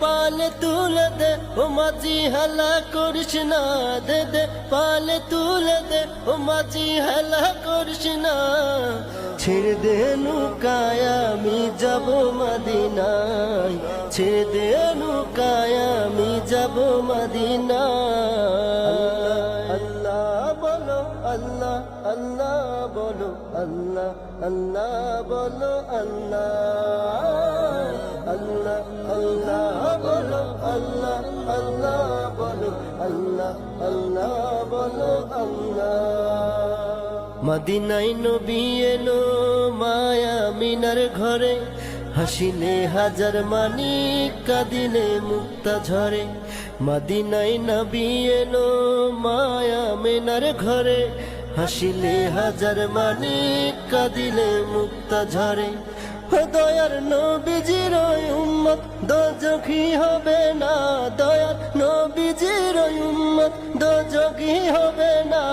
পালে তুলে দে, ও মাঝি হেলা করিস না, দে দে, পালে তুলে দে, ও মাঝি হেলা করিস না। ছেড়ে দে নৌকায় আমি যাব মদিনায়। ছেড়ে দে নৌকায় আমি যাব মদিনায়। আল্লাহ বলো, আল্লাহ আল্লাহ বলো, আল্লাহ আল্লাহ বলো, আল্লাহ আল্লাহ আল্লাহ। আল্লাহ আল্লাহ বলো, আল্লাহ আল্লাহ বলো, আল্লাহ। মদিনাই নবী এলো মায়া মিনার ঘরে, হাসিলে হাজার মানিক, কাদিলে মুক্তা ঝরে। মদিনাই নবী এলো মায়া মিনার ঘরে, হাসিলে হাজার মানিক, কাদিলে মুক্তা ঝরে। দয়ার নবীজির উম্মত, দোজখী হবে না দয়াল, নবীজির উম্মত, দোজখী হবে না।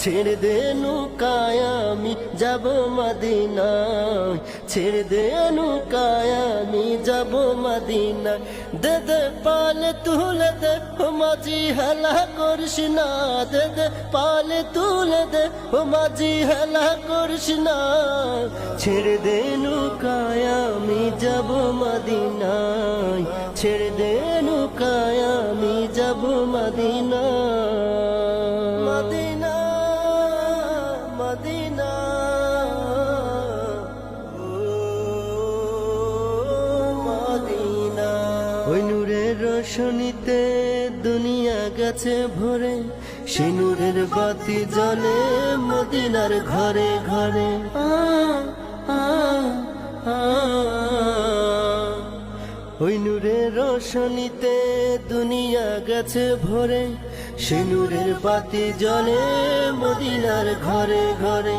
ছেড়ে দে নৌকায় আমি যাব মদিনায়। ছেড়ে দে নৌকায় আমি যাব মদিনায়। দে দে পালে তুলে দে, ও মাঝি হেলা করিস না। দে দে পালে তুলে দে, ও মাঝি হেলা করিস না। ছেড়ে দে নৌকায় আমি যাব মদিনায়। ছেড়ে দে নৌকায় আমি যাব মদিনা মদিনা মদিনা। ওই নূরের রোশনীতে দুনিয়া গেছে ভরে সে নূরের বাতি জ্বলে মদিনার ঘরে ঘরে। ওই নূরের রোশনীতে দুনিয়া গেছে ভরে সে নূরের বাতি জ্বলে মদিনার ঘরে ঘরে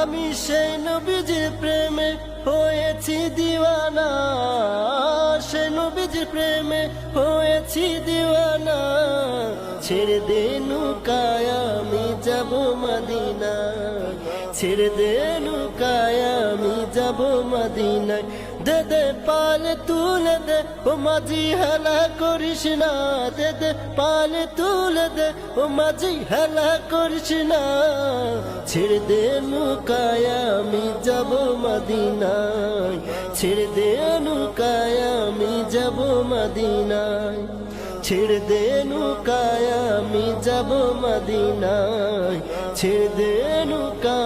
আমি সেই নবীজির প্রেমে হয়েছি প্রেমে হয়েছি দিওয়ানা। ছেড়ে দে আমি যাব মদিনা ছেড়ে দে আমি যাব মদিনায়। দে দে পালে তুলে দে, ও মাঝি হেলা করিস না। দে দে পালে তুলে দে, ও মাঝি হেলা করিস না। ছেড়ে দে নৌকায়, আমি যাব মদিনায়। ছেড়ে দে নৌকায়, আমি যাব মদিনায়। ছেড়ে দে নৌকায়, আমি যাব মদিনায়। ছেড়ে দে যাব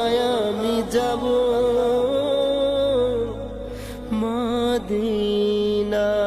মদিনা।